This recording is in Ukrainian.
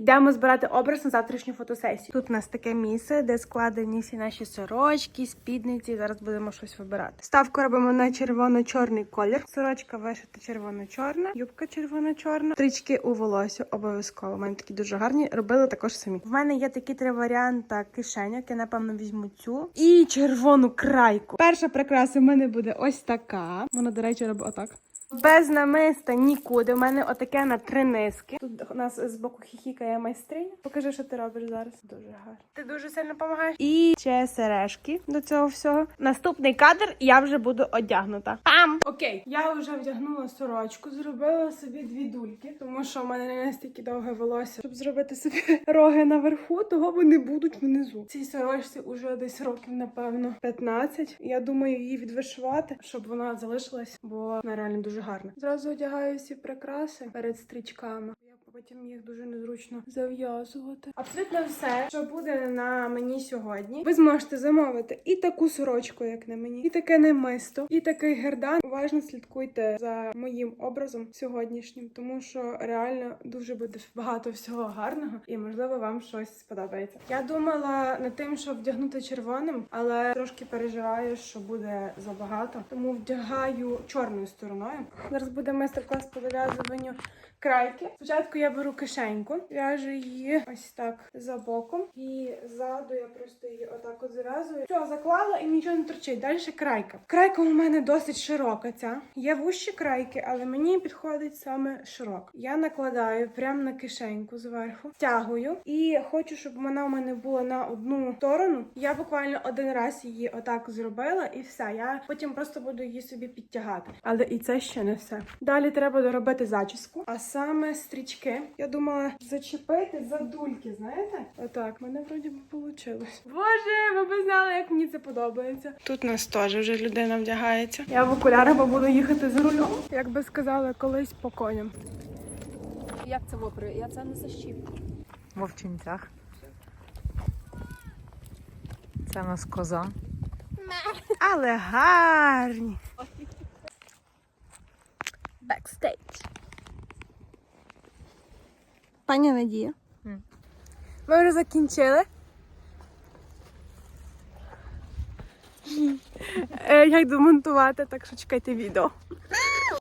йдемо збирати образ на завтрашню фотосесію. Тут у нас таке місце, де складені всі наші сорочки, спідниці. Зараз будемо щось вибирати. Ставку робимо на червоно-чорний колір. Сорочка вишита червоно-чорна, юбка червоно-чорна, стрічки у волосся обов'язково. У мене такі дуже гарні. Робили також самі. В мене є такі три варіанти кишеняк. Я напевно візьму цю і червону крайку. Перша прикраса в мене буде ось така. Вона, до речі, робить отак. Без намиста нікуди. У мене отаке на три низки. Тут у нас з боку хіхікає майстриня. Покажи, що ти робиш зараз. Дуже гарно. Ти дуже сильно допомагаєш. І ще сережки до цього всього. Наступний кадр я вже буду одягнута. Пам! Окей, я вже вдягнула сорочку, зробила собі дві дульки, тому що в мене не настільки довге волосся, щоб зробити собі роги наверху, того вони будуть внизу. Цій сорочці уже десь років, напевно, 15. Я думаю її відвишивати, щоб вона залишилась, бо вона реально дуже гарна. Зразу одягаю всі прикраси перед стрічками. Потім їх дуже незручно зав'язувати. Абсолютно все, що буде на мені сьогодні, ви зможете замовити і таку сорочку, як на мені, і таке немисто, і такий гердан. Уважно слідкуйте за моїм образом сьогоднішнім, тому що реально дуже буде багато всього гарного, і можливо вам щось сподобається. Я думала над тим, щоб вдягнути червоним, але трошки переживаю, що буде забагато, тому вдягаю чорною стороною. Зараз буде майстер-клас по зав'язуванню крайки. Спочатку я беру кишеньку, в'яжу її ось так за боком, і ззаду я просто її отак от зав'язую. Все, заклала і нічого не торчить. Далі крайка. Крайка у мене досить широка. Ця є вущі крайки, але мені підходить саме широка. Я накладаю прямо на кишеньку зверху, стягую і хочу, щоб вона у мене була на одну сторону. Я буквально один раз її отак зробила, і все. Я потім просто буду її собі підтягати. Але і це ще не все. Далі треба доробити зачіску, а саме стрічки. Я думала зачепити за дульки, знаєте? Отак, мене вроді би вийшло. Боже, ви б знали, як мені це подобається. Тут нас теж вже людина вдягається. Я в окулярах бо буду їхати за рулем. Як би сказали, колись по коням. Як це вопри? Я це не защіп. В. Це у нас коза. Але гарні. Бекстейдж. Пані Надія. Ми вже закінчили. Як домонтувати, монтувати, так що чекайте відео.